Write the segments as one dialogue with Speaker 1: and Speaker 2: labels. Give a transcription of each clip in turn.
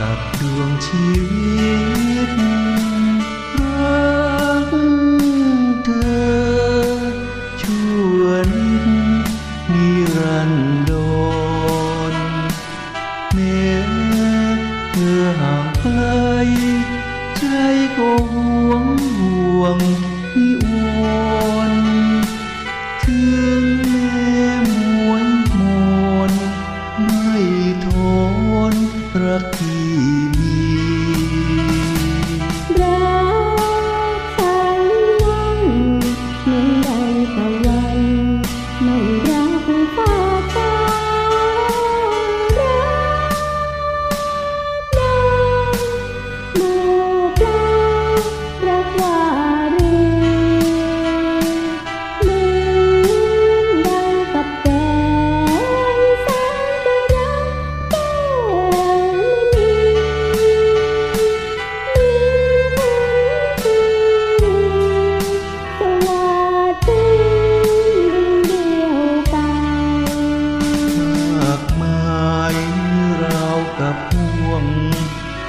Speaker 1: กับดวงชีวิตรักเธอช่วนนิรันดรเมื่อเมื่อห่างไกลใจก็ห่วงห่วงนิวนถึงแม้มวยมนไม่ทนรักเธ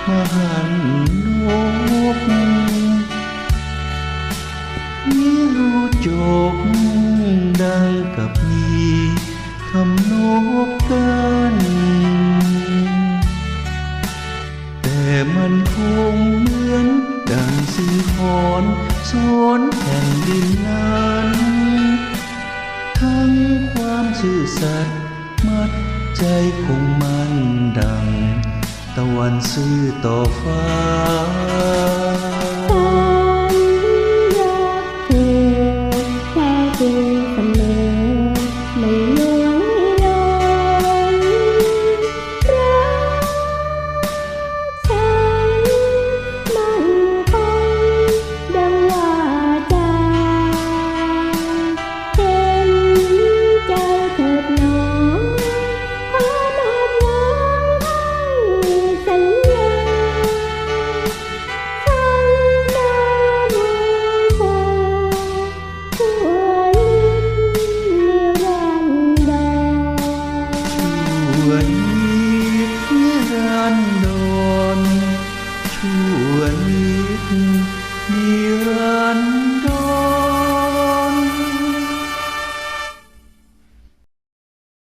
Speaker 1: มาหันโลกมิรู้จบดังกับมีคำโลกกันแต่มันคงเหมือนดังสิงคอนสอนแผ่นดินนั้นทั้งความซื่อสัตย์มัดใจคงมัน วันซื่อต่อฟ้า